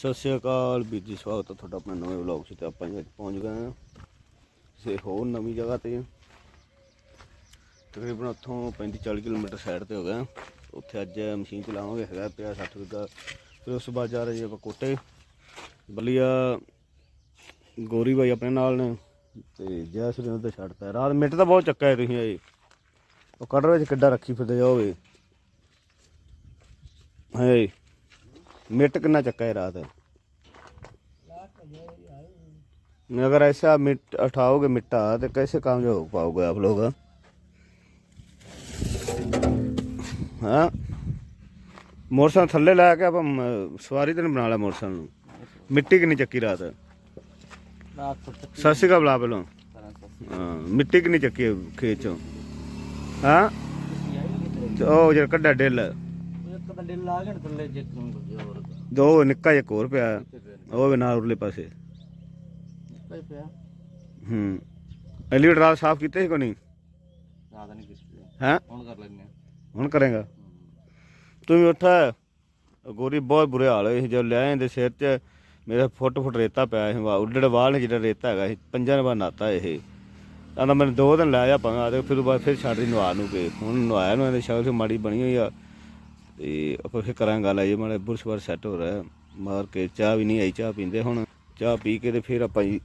ਸਤਿ ਸ਼੍ਰੀ ਅਕਾਲ ਵੀਰ ਜੀ, ਸਵਾਗਤ ਹੈ ਤੁਹਾਡਾ ਆਪਣੇ ਨਵੇਂ ਵਲੌਗ 'ਚ ਤੇ ਆਪਾਂ ਜੀ ਅੱਜ ਪਹੁੰਚ ਗਏ ਹਾਂ ਕਿਸੇ ਹੋਰ ਨਵੀਂ ਜਗ੍ਹਾ ਤੇ। ਤਕਰੀਬਨ ਉੱਥੋਂ 35 40 ਕਿਲੋਮੀਟਰ ਸਾਈਡ ਤੇ ਹੋ ਗਏ ਹਾਂ। ਉੱਥੇ ਅੱਜ ਮਸ਼ੀਨ ਚਲਾਵਾਂਗੇ, ਹੈਗਾ ਪਿਆ 60 ਵਿਗਾ ਫਿਰ ਉਸ ਤੋਂ ਬਾਅਦ ਜਾ ਰਹੇ ਜੀ ਆਪਾਂ ਕੋਟੇ। ਬਲੀਆ ਗੋਰੀ ਬਾਈ ਆਪਣੇ ਨਾਲ ਨੇ ਤੇ ਜੈ ਸ੍ਰੀ ਰਾਮ ਤੇ ਛੱਡਤਾ ਰਾਤ ਮਿੱਟ ਤਾਂ ਬਹੁਤ ਚੱਕਾ ਹੈ ਤੁਸੀਂ ਆਏ। ਉਹ ਕਟਰ ਵਿੱਚ ਕਿੱਡਾ ਰੱਖੀ ਫਿਰਦੇ ਜਾਓਗੇ ਹੈ मिट कितना चक्का है रात में अगर ऐसा मिट उठाओगे मिट्टा तो कैसे काम जो हो पाओगे आप लोग हाँ मोटरसाइकिल थल्ले ला के आप सवारी तो नहीं बना लिया मोटरसाइकिल मिट्टी कितनी चक्की रात सत श्री बुला पहलो हाँ मिट्टी कितनी चक्की है खेत चो हाँ ਤੇ ਉਹ ਜਿਹੜਾ ਕੱਡਾ ਡਿੱਲ ਇੱਕ ਤਾਂ ਨਾ ਥੱਲੇ ਜੇ ਦੋ। ਨਿੱਕਾ ਜਿਹਾ ਹੋਰ ਪਿਆ। ਉਹ ਵੀ ਨਾਲ ਉਰਲੇ ਪਾਸੇ। ਕਈ ਪਿਆ। ਹੂੰ। ਐਲੀਵੇਟਰ ਰਾਤ ਸਾਫ਼ ਕੀਤੇ ਸੀ ਕੋਈ ਨਹੀਂ? ਜ਼ਿਆਦਾ ਨਹੀਂ ਕਿਸੇ ਹੈ? ਹੁਣ ਕਰ ਲੈਣੇ ਹੁਣ ਕਰੇਗਾ। ਤੂੰ ਵੀ ਉੱਠ। ਗੋਰੀ ਬਹੁਤ ਬੁਰੇ ਹਾਲ ਹੋਏ ਸੀ। ਜਦੋਂ ਲੈ ਆਂਦੇ ਸਿਰ 'ਚ ਮੇਰੇ ਫੁੱਟ ਫੁੱਟ ਰੇਤਾ ਪਿਆ ਸੀ। ਵਾ ਉੱਡੜ ਵਾਲ ਨੇ ਜਿਹੜਾ ਰੇਤਾ ਹੈਗਾ ਸੀ। ਪੰਜਾਂ ਬਾਅਦ ਨਾਤਾ ਇਹ। ਕਹਿੰਦਾ ਮੈਨੂੰ ਦੋ ਦਿਨ ਲੈ ਜਾ ਪੰਗਾ ਤੇ ਫਿਰ ਉਹ ਬਾਅਦ ਫਿਰ ਛੱਡ ਦੀ ਨਵਾ ਨੂੰ ਕੇ। ਹੁਣ ਨਵਾਇਆ ਨੂੰ ਇਹਦੀ ਸ਼ਕਲ ਤੇ ਮਾੜੀ ਬਣੀ ਹੋਈ ਆ। ਤੇ ਆਪਾਂ ਫਿਰ ਕਰਾਂਗੇ ਗੱਲ ਆਈ ਮਾੜਾ ਬੁਰਸ਼ ਬਾਰ ਸੈੱਟ ਹੋ ਰਿਹਾ ਮਾਰ ਕੇ ਚਾਹ ਵੀ ਨਹੀਂ ਆਈ, ਚਾਹ ਪੀਂਦੇ ਹੁਣ। ਚਾਹ ਪੀ ਕੇ ਤੇ ਫਿਰ ਆਪਾਂ ਜੀ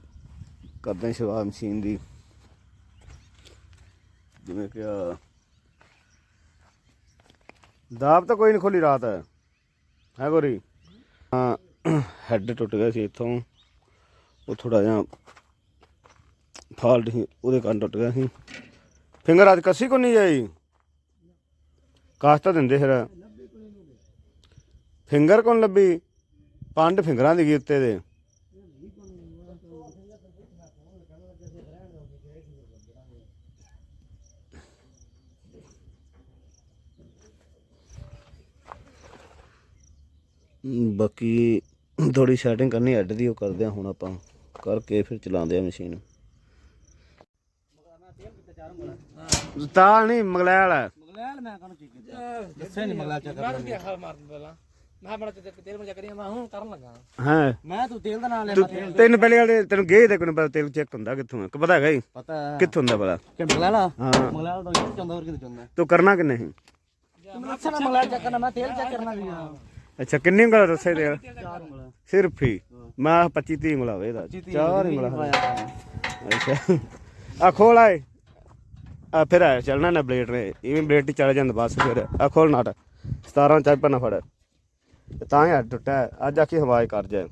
ਕਰਦੇ ਹਾਂ ਸ਼ੁਰੂਆਤ ਮਸ਼ੀਨ ਦੀ। ਜਿਵੇਂ ਕਿ ਦਾਬ ਤਾਂ ਕੋਈ ਨਹੀਂ ਖੋਲੀ ਰਾਤ ਹੈ। ਗੋਰੀ? ਹਾਂ, ਹੈੱਡ ਟੁੱਟ ਗਿਆ ਸੀ ਇੱਥੋਂ। ਉਹ ਥੋੜਾ ਜਿਹਾ ਫਾਲਟ ਸੀ, ਉਹਦੇ ਕਾਰਨ ਟੁੱਟ ਗਿਆ ਸੀ। ਫਿੰਗਰ ਅੱਜ ਕੱਸੀ ਕੋ ਨਹੀਂ ਜਾਈ? ਕਾਸ਼ ਦਿੰਦੇ ਫਿਰ। ਫਿੰਗਰ ਕੋਣ ਲੱਭੀ? ਪੰਡ ਫਿੰਗਰਾਂ ਦੀ ਗਈ ਉੱਤੇ ਦੇ। ਬਾਕੀ ਥੋੜੀ ਸੈਟਿੰਗ ਕਰਨੀ ਹੈਡ ਦੀ ਉਹ ਕਰਦੇ ਆ ਹੁਣ ਆਪਾਂ। ਕਰਕੇ ਫਿਰ ਚਲਾਉਂਦੇ ਆ ਮਸ਼ੀਨ ਤਾਂ ਨਹੀਂ ਮਗਲੈਲ ਹੈ ਮਗਲੈਲ ਮੈਂ ਕਹਨੂੰ ਚੀਕ ਦੱਸੇ ਨਹੀਂ ਮਗਲੈਲ ਚੱਕਰ ਹਾਲ ਮਾਰਨ ਪਹਿਲਾਂ। ਮੈਂ ਬੜਾ ਤੇ ਤੇਲ ਮਜਾ ਕਰੀ ਮੈਂ ਹੁਣ ਕਰਨ ਲੱਗਾ। ਹਾਂ। ਮੈਂ ਤੂੰ ਤੇਲ ਦਾ ਨਾਮ ਲੈ ਤੂੰ ਤੈਨੂੰ ਪਹਿਲੇ ਵਾਲੇ ਤੈਨੂੰ ਗੇ ਦੇ ਕੋਈ ਪਤਾ ਤੇਲ ਚੈੱਕ ਹੁੰਦਾ ਕਿੱਥੋਂ ਹੈ ਕਿ ਪਤਾ ਹੈਗਾ ਹੀ ਪਤਾ ਕਿੱਥੋਂ ਹੁੰਦਾ ਪਤਾ ਕਿ ਮਗਲੈਲ ਆ ਹਾਂ। ਮਗਲੈਲ ਤੋਂ ਇਹ ਚੰਦਾ ਹੋਰ ਕਿਤੇ ਚੰਦਾ ਤੂੰ ਕਰਨਾ ਕਿੰਨੇ ਸੀ? ਤੂੰ ਅੱਛਾ ਨਾ ਚੱਕ ਕਰਨਾ ਮੈਂ ਤੇਲ ਚੈੱਕ ਕਰਨਾ ਵੀ ਅੱਛਾ ਕਿੰਨੀ ਉਂਗਲਾਂ ਦੱਸੇ ਤੇਲ ਚਾਰ ਉਂਗਲਾਂ। ਸਿਰਫ ਹੀ? ਮੈਂ 25 30 ਉਂਗਲਾਂ ਵੇ ਦਾ ਚਾਰ ਉਂਗਲਾਂ ਅੱਛਾ। ਆ ਖੋਲ ਆਏ। ਆ ਫਿਰ ਆ ਚੱਲਣਾ ਨਾ ਬਲੇਡ ਨੇ। ਇਵੇਂ ਬਲੇਡ ਤੇ ਚੱਲ ਜਾਂਦਾ ਬਸ ਫਿਰ। ਆ ਖੋਲ ਨਾਟ। 17 ਚਾਹ ਪੰਨਾ ਫੜ। ਤੇ ਤਾਂ ਹੀ ਹੱਡ ਟੁੱਟਾ ਅੱਜ ਆਖੀ ਹਵਾਜ ਕਰ ਜਾਏ।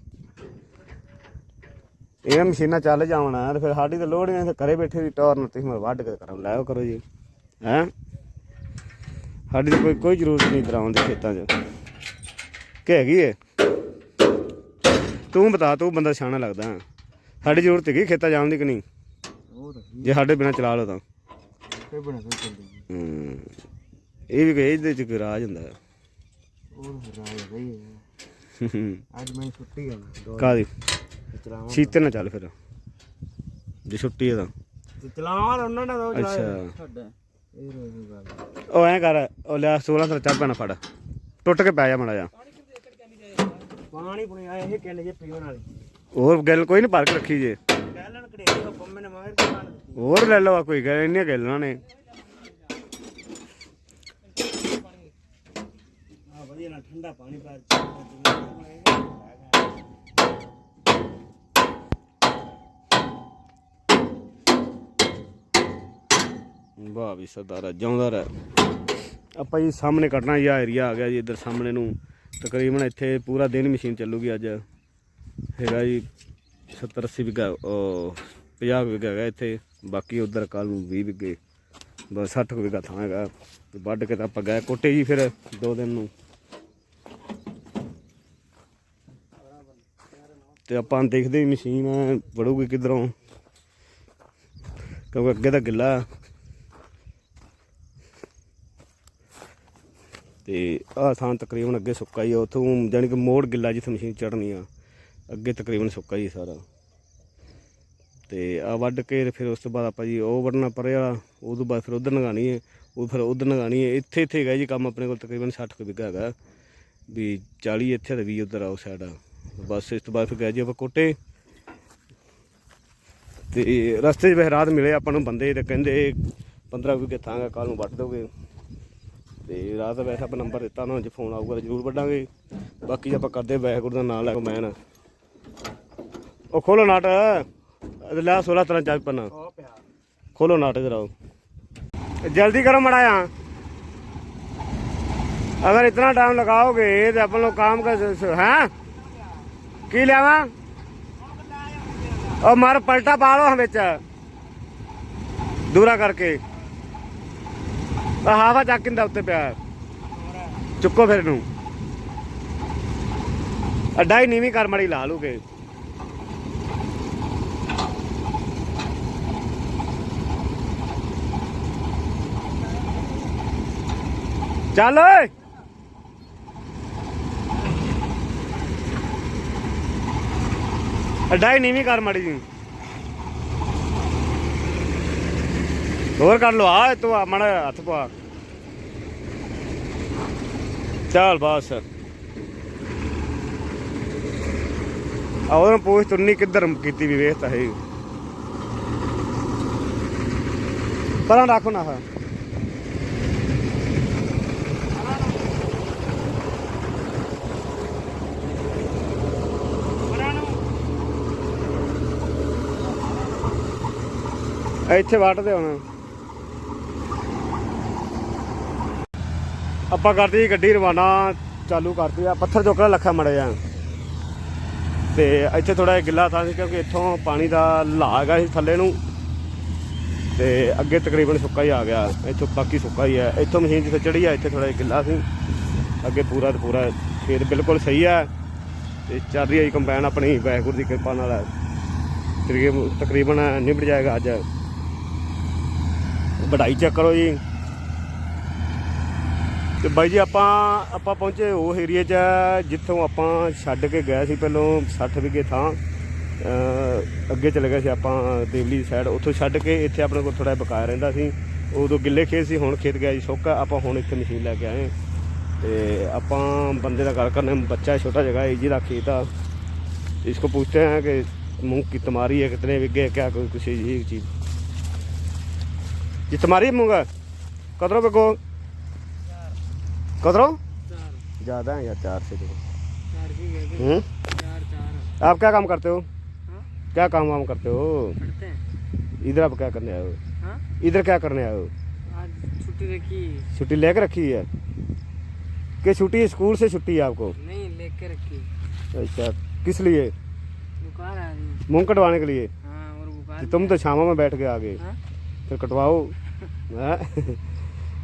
ਇਹ ਮਸ਼ੀਨਾਂ ਚੱਲ ਜਾਵਣਾ ਤੇ ਫਿਰ ਸਾਡੀ ਤਾਂ ਲੋੜ ਨਹੀਂ ਘਰੇ ਬੈਠੇ ਦੀ ਟੌਰ ਨੂੰ ਤੁਸੀਂ ਮੈਂ ਵੱਢ ਕੇ ਕਰਾਂ ਲਾਇਓ ਕਰੋ ਜੀ। ਹੈ? ਸਾਡੀ ਤਾਂ ਕੋਈ ਕੋਈ ਜ਼ਰੂਰਤ ਨਹੀਂ ਦਰਾਉਣ ਦੇ ਖੇਤਾਂ 'ਚ। ਕਿ ਹੈਗੀ ਏ? ਤੂੰ ਬਤਾ ਤੂੰ ਬੰਦਾ ਸਿਆਣਾ ਲੱਗਦਾ। ਸਾਡੀ ਜ਼ਰੂਰਤ ਹੈਗੀ ਖੇਤਾਂ ਜਾਣ ਦੀ ਕਿ ਨਹੀਂ? ਜੇ ਸਾਡੇ ਬਿਨਾ ਚਲਾ ਲਓ ਤਾਂ। ਹੂੰ ਇਹ ਵੀ ਕੋਈ ਇਹਦੇ ਚ ਕੋਈ ਰਾਜ ਹੁੰਦਾ। ਹੈ ਅੱਜ ਮੈਂ ਛੁੱਟੀ ਆ। ਕਾਦੀ ਨਾ ਚੱਲ ਫਿਰ। ਜੇ ਛੁੱਟੀ ਹੈ ਤਾਂ। ਚਲਾਵਾਂ ਉਹਨਾਂ ਨੇ ਰੋਜ਼ ਅੱਛਾ। ਛੱਡ। ਇਹ ਰੋਜ਼ ਦੀ ਗੱਲ ਉਹ ਐਂ ਕਰ ਉਹ ਲੈ 16 ਸਰ ਚਾਹ ਪੈਣਾ ਫੜ। ਟੁੱਟ ਕੇ ਪੈ ਜਾ ਮੜਾ ਜਾ ਪਾਣੀ ਪੁਣੀ ਆਏ ਇਹ ਕਿੰਨੇ ਜੇ ਪੀਣ ਵਾਲੇ। ਹੋਰ ਗੱਲ ਕੋਈ ਨਹੀਂ ਭਰ ਕੇ ਰੱਖੀ ਜੇ। ਕੜੇ ਪੰਮੇ ਨੇ ਕੇ ਹੋਰ ਲੈ ਆ ਕੋਈ ਗੱਲ ਇੰਨੀਆਂ ਗੱਲਾਂ ਨੇ ਆ ਵਧੀਆ ਨਾਲ ਠੰਡਾ ਪਾਣੀ ਪਾ ਵਾਹ ਵੀ ਸਰਦਾਰਾ ਜਿਉਂਦਾ ਰਹਿ। ਆਪਾਂ ਜੀ ਸਾਹਮਣੇ ਕੱਢਣਾ ਜੀ ਏਰੀਆ ਆ ਗਿਆ ਜੀ ਇੱਧਰ ਸਾਹਮਣੇ ਨੂੰ। ਤਕਰੀਬਨ ਇੱਥੇ ਪੂਰਾ ਦਿਨ ਮਸ਼ੀਨ ਚੱਲੂਗੀ ਅੱਜ। ਹੈਗਾ ਜੀ 70 80 ਵਿਗਾ ਉਹ 50 ਵਿਗਾ ਹੈਗਾ ਇੱਥੇ। ਬਾਕੀ ਉਧਰ ਕੱਲ ਨੂੰ 20 ਵਿਗੇ ਬਸ 60 ਵਿਗਾ ਥਾਂ ਹੈਗਾ। ਵੱਢ ਕੇ ਤਾਂ ਆਪਾਂ ਗਏ ਕੋਟੇ ਜੀ ਫਿਰ ਦੋ ਦਿਨ ਨੂੰ। ਤੇ ਆਪਾਂ ਦੇਖਦੇ ਵੀ ਮਸ਼ੀਨ ਵੜੂਗੀ ਕਿੱਧਰੋਂ। ਕਿਉਂਕਿ ਅੱਗੇ ਤਾਂ ਗਿੱਲਾ ਤੇ ਆਹ ਥਾਂ ਤਕਰੀਬਨ ਅੱਗੇ ਸੁੱਕਾ ਹੀ ਆ, ਉਥੋਂ ਜਾਣੀ ਕਿ ਮੋੜ ਗਿੱਲਾ ਜਿੱਥੇ ਮਸ਼ੀਨ ਚੜਨੀ ਆ, ਅੱਗੇ ਤਕਰੀਬਨ ਸੁੱਕਾ ਹੀ ਸਾਰਾ। ਤੇ ਆ ਵੱਢ ਕੇ ਫਿਰ ਉਸ ਤੋਂ ਬਾਅਦ ਆਪਾਂ ਜੀ ਉਹ ਵੱਢਣਾ ਪਰੇ ਵਾਲਾ ਉਹ ਤੋਂ ਬਾਅਦ ਫਿਰ ਉਧਰ ਲਗਾਣੀ ਹੈ ਉਹ ਫਿਰ ਉਧਰ ਲਗਾਣੀ ਹੈ ਇੱਥੇ ਇੱਥੇ ਹੈਗਾ ਜੀ ਕੰਮ ਆਪਣੇ ਕੋਲ ਤਕਰੀਬਨ 60 ਕੁ ਵਿਗਾ ਹੈਗਾ, ਵੀ 40 ਇੱਥੇ ਤੇ 20 ਉਧਰ ਆ ਉਹ ਸਾਈਡ ਆ। ਬਸ ਇਸ ਤੋਂ ਬਾਅਦ ਫਿਰ ਗਏ ਜੀ ਆਪਾਂ ਕੋਟੇ ਤੇ ਰਸਤੇ 'ਚ ਵੈਸੇ ਰਾਤ ਮਿਲੇ ਆਪਾਂ ਨੂੰ ਬੰਦੇ ਤੇ ਕਹਿੰਦੇ 15 ਵਿਗੇ ਥਾਂਗਾ ਕੱਲ ਨੂੰ ਵੱਢ ਦੋਗੇ ਤੇ ਰਾਤ ਵੈਸੇ ਆਪਾਂ ਨੰਬਰ ਦਿੱਤਾ ਉਹਨਾਂ ਨੂੰ ਜੇ ਫੋਨ ਆਊਗਾ ਤਾਂ ਜ਼ਰੂਰ ਵੱਢਾਂਗੇ ਬਾਕੀ ਆਪਾਂ ਕਰਦੇ ਵਾਹਿਗੁਰੂ ਦਾ ਨਾਮ ਲੈ ਕੇ ਮੈਨ ਉਹ ਖੋਲੋ ਨਾਟ ਇਹ ਲੈ 16 ਤਰ੍ਹਾਂ ਚੱਲ ਪੰਨਾ ਖੋਲੋ ਨਾਟ ਇਧਰ ਆਓ जल्दी करो मड़ाया अगर इतना टाइम लगाओगे तो अपन लोग काम का हैं ਕੀ ਲਿਆਵਾਂ? ਉਹ ਮਾਰ ਪਲਟਾ ਪਾ ਲੋ ਵਿੱਚ। ਦੂਰਾ ਕਰਕੇ। ਆ ਹਵਾ ਚੱਕ ਕਿੰਦਾ ਉੱਤੇ ਪਿਆ। ਚੁੱਕੋ ਫਿਰ ਨੂੰ ਅੱਡਾ ਹੀ ਨੀਵੀਂ ਕਰ ਮੜੀ ਲਾ ਲੂਗੇ। ਚੱਲ ਓਏ! ਅੱਡਾ ਨੀਵੀਂ ਕਰ ਮੜੀ ਜੀ ਹੋਰ ਕਰ ਲੋ ਆ ਤੂੰ ਆ, ਮਾੜਾ ਹੱਥ ਪਾ। ਚੱਲ ਬਸ। ਆ ਉਹਨਾਂ ਪੋਸਟ ਤੁਰਨੀ ਕਿੱਧਰ ਕੀਤੀ ਵੀ ਵੇਖ ਤਾਂ ਹੈ ਪਰਾਂ ਰੱਖੋ ਨਾ ਹਾਂ ਇੱਥੇ ਵੱਢਦੇ ਹੁਣ। ਆਪਾਂ ਕਰਦੇ ਗੱਡੀ ਰਵਾਨਾ, ਚਾਲੂ ਕਰਤੀ ਆ। ਪੱਥਰ ਚੋਕੜਾ ਲੱਖਾ ਮੜੇ ਆ ਤੇ ਇੱਥੇ ਥੋੜਾ ਜਿਹਾ ਗਿੱਲਾ ਥਾਂ ਸੀ ਕਿਉਂਕਿ ਇੱਥੋਂ ਪਾਣੀ ਦਾ ਲਾਹ ਹੈਗਾ ਸੀ ਥੱਲੇ ਨੂੰ। ਤੇ ਅੱਗੇ ਤਕਰੀਬਨ ਸੁੱਕਾ ਹੀ ਆ ਗਿਆ। ਇੱਥੋਂ ਬਾਕੀ ਸੁੱਕਾ ਹੀ ਹੈ ਇੱਥੋਂ ਮਸ਼ੀਨ ਜਿੱਥੇ ਚੜੀ ਆ, ਇੱਥੇ ਥੋੜਾ ਜਿਹਾ ਗਿੱਲਾ ਸੀ। ਅੱਗੇ ਪੂਰਾ ਤੇ ਪੂਰਾ ਖੇਤ ਬਿਲਕੁਲ ਸਹੀ ਹੈ ਤੇ ਚੱਲ ਰਹੀ ਹੈ ਜੀ ਕੰਬਾਈਨ ਆਪਣੀ। ਵਾਹਿਗੁਰੂ ਦੀ ਕਿਰਪਾ ਨਾਲ। ਤਕਰੀਬਨ ਤਕਰੀਬਨ ਨਿਬੜ ਜਾਏਗਾ ਅੱਜ। ਵਢਾਈ ਚੈੱਕ ਕਰੋ ਜੀ ਤੇ ਬਾਈ ਜੀ ਆਪਾਂ ਆਪਾਂ ਪਹੁੰਚੇ ਉਹ ਏਰੀਆ 'ਚ ਜਿੱਥੋਂ ਆਪਾਂ ਛੱਡ ਕੇ ਗਏ ਸੀ ਪਹਿਲੋਂ 60 ਵਿਗੇ ਥਾਂ ਅਹ ਅੱਗੇ ਚਲੇ ਗਏ ਸੀ ਆਪਾਂ ਦੇਵਲੀ ਦੀ ਸਾਈਡ ਉੱਥੋਂ ਛੱਡ ਕੇ ਇੱਥੇ ਆਪਣੇ ਕੋਲ ਥੋੜਾ ਬਕਾਇਆ ਰਹਿੰਦਾ ਸੀ ਉਦੋਂ ਗਿੱਲੇ ਖੇਤ ਸੀ ਹੁਣ ਖੇਤ ਗਿਆ ਜੀ ਸੁੱਕਾ ਆਪਾਂ ਹੁਣ ਇੱਥੇ ਮਸ਼ੀਨ ਲੈ ਕੇ ਆਏ ਤੇ ਆਪਾਂ ਬੰਦੇ ਦਾ ਗੱਲ ਕਰਨੇ ਬੱਚਾ ਛੋਟਾ ਜਗ੍ਹਾ ਹੈ ਜੀ ਦਾ ਖੇਤ ਆ इसको पूछते हैं कि मूंग की तुम्हारी है कितने बिगे क्या कोई कुछ यही चीज ये तुम्हारी मूँगा कदरों पे को कदरों? ज़्यादा है या चार से देखो हम्म? आप क्या काम करते हो? हाँ? क्या काम वाम करते हो? इधर आप क्या करने आए हो? हाँ? इधर क्या करने आए हो? छुट्टी रखी। छुट्टी लेकर रखी है? कि छुट्टी स्कूल से छुट्टी है आपको? नहीं लेके रखी। अच्छा किस लिए? बुखार आ रही मूंग कटवाने के लिए? हाँ और बुखार तुम तो छामा में बैठ के आ गए। हाँ? फिर कटवाओ हैं?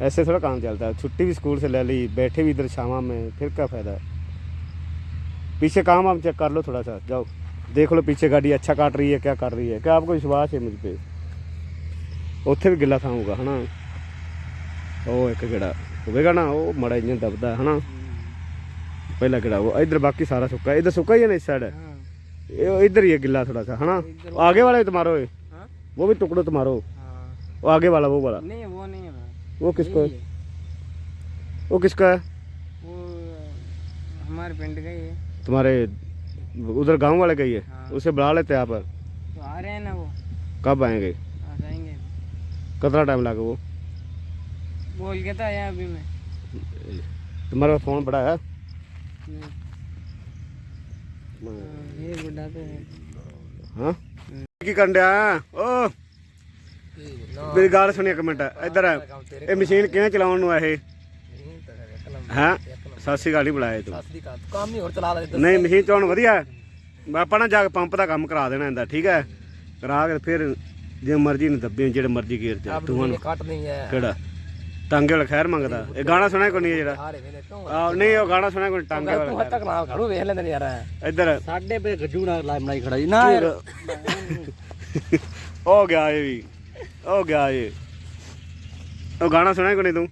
ऐसे थोड़ा काम चलता है छुट्टी भी स्कूल से ले ली बैठे भी इधर शामा में फिर क्या फायदा पीछे काम हम चेक कर लो थोड़ा सा जाओ देख लो पीछे गाड़ी अच्छा काट रही है क्या कर रही है क्या आपको विश्वास है मुझ पे ਉੱਥੇ ਵੀ ਗਿੱਲਾ ਥਾਂ ਹੋਊਗਾ ਹਨਾ ਉਹ ਇੱਕ ਗੇੜਾ ਹੋਵੇਗਾ ਨਾ ਉਹ ਮੜਾ ਇੰਜਨ ਦਬਦਾ ਹਨਾ ਪਹਿਲਾ ਗੇੜਾ ਉਹ ਇਧਰ ਬਾਕੀ ਸਾਰਾ ਸੁੱਕਾ ਇਧਰ ਸੁੱਕਾ ही है ना इस साइड हाँ ये इधर ही है गिल्ला थोड़ा सा है ना आगे वाला भी तुम्हारो है हाँ वो आगे वाला वो वाला। नहीं वो नहीं है वो किसको है? वो किसका है? वो हमारे पिंड का ही है। तुम्हारे उधर गाँव वाले का ही है? हाँ। उसे बुला लेते यहाँ पर। तो आ रहे हैं ना वो? कब आएँगे? आ जाएँगे। कितना टाइम लगा वो? बोल के तो आया अभी मैं। तुम्हारा फ़ोन बड़ा है? ये बुढ़ा तो है? हाँ।, हाँ? हाँ। की कंडे ओ! ਮੇਰੀ ਗੱਲ ਸੁਣੀ ਇੱਕ ਮਿੰਟ ਇੱਧਰ ਆ। ਇਹ ਮਸ਼ੀਨ ਕਿਵੇਂ ਚਲਾਉਣ ਨੂੰ ਆ ਇਹ? ਹਾਂ? ਸਤਿ ਸ਼੍ਰੀ ਅਕਾਲ ਹੀ ਬੁਲਾਇਆ ਤੂੰ। ਕੰਮ ਹੀ ਹੋਰ ਚਲਾ ਲੈ ਨਹੀਂ ਮਸ਼ੀਨ ਚਲਾਉਣ ਵਧੀਆ। ਆਪਾਂ ਨਾ ਜਾ ਕੇ ਪੰਪ ਦਾ ਕੰਮ ਕਰਾ ਦੇਣਾ ਇਹਦਾ ਠੀਕ ਹੈ? ਕਰਾ ਕੇ ਫਿਰ ਜੇ ਮਰਜ਼ੀ ਨੂੰ ਦੱਬੇ ਜਿਹੜੇ ਮਰਜ਼ੀ ਗੇਰ ਚ ਤੂੰ ਹੁਣ ਕੱਟ ਨਹੀਂ ਹੈ। ਕਿਹੜਾ? ਟਾਂਗੇ ਵਾਲਾ ਖੈਰ ਮੰਗਦਾ। ਇਹ ਗਾਣਾ ਸੁਣਿਆ ਕੋਈ ਨਹੀਂ ਹੈ ਜਿਹੜਾ ਨਹੀਂ ਉਹ ਗਾਣਾ ਸੁਣਿਆ ਕੋਈ ਟਾਂਗੇ ਵਾਲਾ ਤੂੰ ਹੱਦ ਤੱਕ ਖੜੂ ਵੇਖ ਲੈਂਦੇ ਨੇ ਯਾਰ। ਇੱਧਰ। ਸਾਡੇ ਬੇ ਗੱਜੂ ਨਾਲ ਲਾਇ ਬਣਾਈ ਖੜਾ ਨਾ। ਯਾਰ ਗਿਆ ਇਹ ਵੀ। ਹੋ ਗਿਆ ਇਹ ਉਹ ਗਾਣਾ ਸੁਣਿਆ ਕੋਈ ਨਹੀਂ ਤੂੰ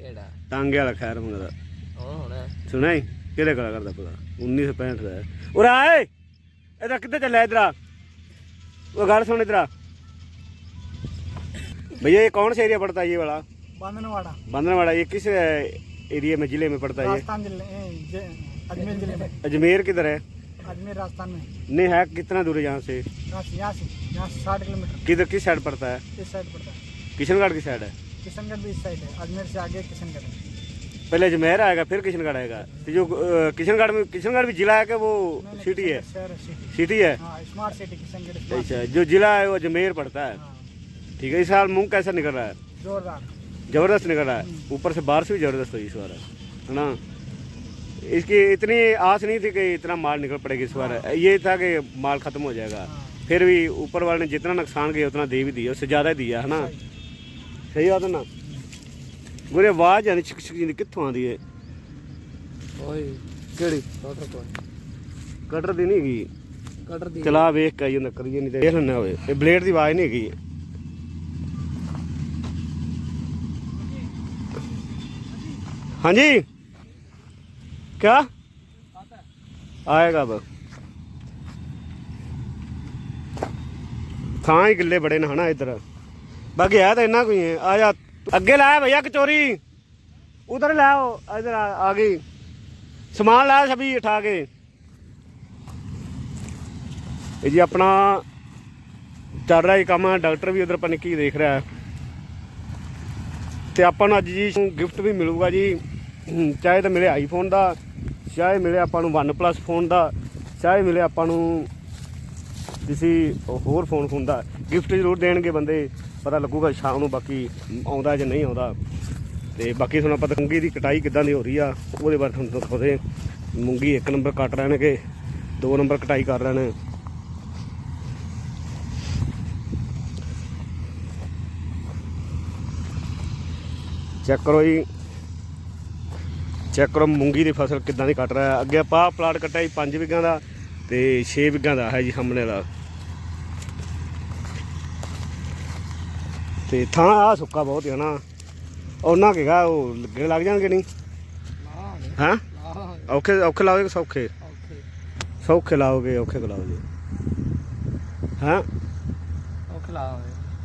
केड़ा ਟਾਂਗੇ ਵਾਲਾ ਖੈਰ ਮੰਗਦਾ ओ होना ਸੁਣਿਆ ਹੀ ਕਿਹੜੇ ਕਲਾ ਕਰਦਾ ਪਤਾ 1965 ਦਾ ਹੈ ਉਰੇ ਆਏ ਇਹਦਾ ਕਿੱਥੇ ਚੱਲਿਆ ਇਧਰ ਆ ਉਹ ਗੱਲ ਸੁਣ ਇਧਰ ਆ भैया ये कौन सा एरिया पड़ता है ये वाला बांधनवाड़ा बंधनवाड़ा ये किस एरिया में जिले में पड़ता है ये राजस्थान जिले ए, जे- अजमेर जिले में अजमेर किधर है अजमेर राजस्थान में नहीं है कितना दूर है यहाँ से यहाँ से यहाँ से यहाँ से साठ किलोमीटर। किधर किस साइड पड़ता है? इस साइड पड़ता है। किशनगढ़ की साइड है? किशनगढ़ भी इस साइड है। अजमेर से आगे किशनगढ़ है। पहले अजमेर आएगा फिर किशनगढ़ आएगा। तो जो अ, किशनगढ़ में किशनगढ़ भी जिला है कि वो नहीं, नहीं, सिटी है? किशनगढ़ शहर है सिटी सिटी है? हाँ स्मार्ट सिटी किशनगढ़ स्मार्ट अच्छा जो जिला है वो अजमेर पड़ता है। हाँ। ठीक है इस साल मूंग कैसा निकल रहा है? जोरदार। ज़बरदस्त निकल रहा है? ऊपर से बारिश भी ज़बरदस्त हुई इस बार। है ना? इसकी इतनी आस नहीं थी कि इतना माल निकल पड़ेगा इस बार। ये था कि माल खत्म हो जाएगा। हाँ। फिर भी ऊपर वाले ने जितना नुकसान किया उतना दे भी दिया उससे ज़्यादा ही दिया है ना सही बात है ना ਗੁਰੇ ਆਵਾਜ਼ ਆਣੀ ਛਿਕ ਛਿਕ ਦੀ ਕਿੱਥੋਂ ਆਉਂਦੀ ਹੈ ਓਏ ਕਿਹੜੀ ਕਟਰ ਕੋਈ ਕਟਰ ਦੀ ਨਹੀਂ ਹੈਗੀ ਕਟਰ ਦੀ ਚਲਾ ਵੇਖ ਕੇ ਆਈ ਹੁੰਦਾ ਕਰੀਏ ਨਹੀਂ ਤੇ ਦੇਖ ਲੈਣਾ ਹੋਵੇ ਇਹ ਬਲੇਡ ਦੀ ਆਵਾਜ਼ ਨਹੀਂ ਹੈਗੀ ਹਾਂਜੀ क्या आएगा अब ਥਾਂ ਹੀ ਗਿੱਲੇ ਬੜੇ ਨੇ ਹਨਾ ਇੱਧਰ। ਬਾਕੀ ਹੈ ਤਾਂ ਇੰਨਾ ਕੋਈ ਹੈ ਆ ਜਾ, ਅੱਗੇ ਲਾਇਆ ਭਈਆ ਕਚੋਰੀ ਉਧਰ ਲਾਓ ਇਧਰ ਆ ਗਈ। ਸਮਾਨ ਲਾਇਆ ਸਭੀ ਉਠਾ ਕੇ। ਇਹ ਜੀ ਆਪਣਾ ਚੱਲ ਰਿਹਾ ਇਹ ਕੰਮ, ਡਾਕਟਰ ਵੀ ਉਧਰ ਪਤਾ ਕੀ ਦੇਖ ਰਿਹਾ। ਹੈ ਤੇ ਆਪਾਂ ਨੂੰ ਅੱਜ ਜੀ ਗਿਫਟ ਵੀ ਮਿਲੂਗਾ ਜੀ। ਚਾਹੇ ਤਾਂ ਮਿਲੇ ਆਈਫੋਨ ਦਾ, ਚਾਹੇ ਮਿਲੇ ਆਪਾਂ ਨੂੰ OnePlus ਫੋਨ ਦਾ, ਚਾਹੇ ਮਿਲੇ ਆਪਾਂ ਨੂੰ ਕਿਸੇ ਹੋਰ ਫੋਨ ਫੋਨ ਦਾ ਗਿਫਟ ਜ਼ਰੂਰ ਦੇਣਗੇ ਬੰਦੇ, ਪਤਾ ਲੱਗੂਗਾ ਸ਼ਾਮ ਨੂੰ ਬਾਕੀ ਆਉਂਦਾ ਜਾਂ ਨਹੀਂ ਆਉਂਦਾ। ਤੇ ਬਾਕੀ ਤੁਹਾਨੂੰ ਪਤਾ ਮੂੰਗੀ ਦੀ ਕਟਾਈ ਕਿੱਦਾਂ ਦੀ ਹੋ ਰਹੀ ਆ, ਉਹਦੇ ਬਾਰੇ ਤੁਹਾਨੂੰ ਦਿਖਾਉਂਦੇ ਮੂੰਗੀ ਇੱਕ ਨੰਬਰ ਕੱਟ ਰਹੇ ਨੇਗੇ ਦੋ ਨੰਬਰ ਕਟਾਈ ਕਰ ਰਹੇ ਨੇ ਚੈੱਕ ਕਰੋ ਜੀ। ਚੈੱਕ ਕਰੋ ਮੂੰਗੀ ਦੀ ਫਸਲ ਕਿੱਦਾਂ ਦੀ ਕੱਟ ਰਿਹਾ। ਅੱਗੇ ਆਪਾਂ ਪਲਾਟ ਕੱਟਿਆ ਜੀ 5 ਵਿਗਾ ਦਾ ਤੇ 6 ਵਿਗਾ ਦਾ ਹੈ ਜੀ ਹਮਲੇ ਦਾ ਤੇ ਥਾਂ ਆ ਸੁੱਕਾ ਬਹੁਤ ਹੈ ਨਾ। ਉਹਨਾਂ ਕਿਹਾ ਉਹ ਲੱਗੇ ਲੱਗ ਜਾਣਗੇ ਨਹੀਂ? ਹਾਂ? ਔਖੇ ਔਖੇ ਲਾਓਗੇ ਸੌਖੇ? ਸੌਖੇ ਲਾਓਗੇ ਔਖੇ ਲਾਓਗੇ? ਹਾਂ? ਓਕੇ ਲਾ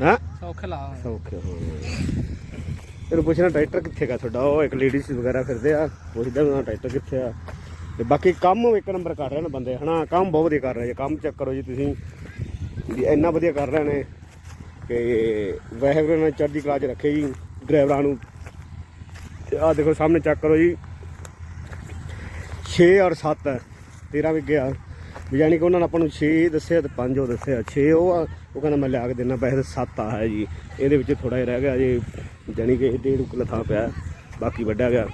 ਹਾਂ? ਓਕੇ ਲਾ ਸੌਖੇ ਹੋ ਇਹਨੂੰ ਪੁੱਛਣਾ ਟਰੈਕਟਰ ਕਿੱਥੇ ਗਾ ਤੁਹਾਡਾ? ਉਹ ਇੱਕ ਲੇਡੀਜ਼ ਵਗੈਰਾ ਫਿਰਦੇ ਆ। ਪੁੱਛਦਾ ਉਹਨਾਂ ਟਰੈਕਟਰ ਕਿੱਥੇ ਆ? ਤੇ ਬਾਕੀ ਕੰਮ ਇੱਕ ਨੰਬਰ ਕਰ ਰਹੇ ਨੇ ਬੰਦੇ। ਹਨਾ ਕੰਮ ਬਹੁਤ ਵਧੀਆ ਕਰ ਰਹੇ ਜੀ ਕੰਮ ਚੈੱਕ ਕਰੋ ਜੀ ਤੁਸੀਂ। ਇੰਨਾ ਵਧੀਆ ਕਰ ਰਹੇ ਨੇ। ਕਿ ਵਾਹਿਗੁਰੂ ਨੇ ਚੜ੍ਹਦੀ ਕਲਾ 'ਚ ਰੱਖੇ ਜੀ, ਡਰਾਈਵਰਾਂ ਨੂੰ। ਆ ਦੇਖੋ ਸਾਹਮਣੇ ਚੈੱਕ ਕਰੋ ਜੀ। 6 ਔਰ 7 13 ਵੀ ਗਿਆ। ਵੀ ਯਾਨੀ ਕਿ ਉਹਨਾਂ ਨੇ ਆਪਾਂ ਨੂੰ 6 ਦੱਸਿਆ ਤੇ 5 ਉਹ ਦੱਸਿਆ 6 ਉਹ ਆ, ਉਹ ਕਹਿੰਦਾ ਮੈਂ ਲਿਆ ਕੇ ਦੇਣਾ ਪੈਸੇ 7 ਆ ਹੈ ਜੀ। ਇਹਦੇ ਵਿੱਚ ਥੋੜਾ ਜਿਹਾ ਰਹਿ ਗਿਆ ਜੀ ਜਾਨੀ ਕਿ ਡੇਢ ਕਿਲੋ ਥਾਂ ਪਿਆ, ਬਾਕੀ ਵੱਡਾ ਗਿਆ।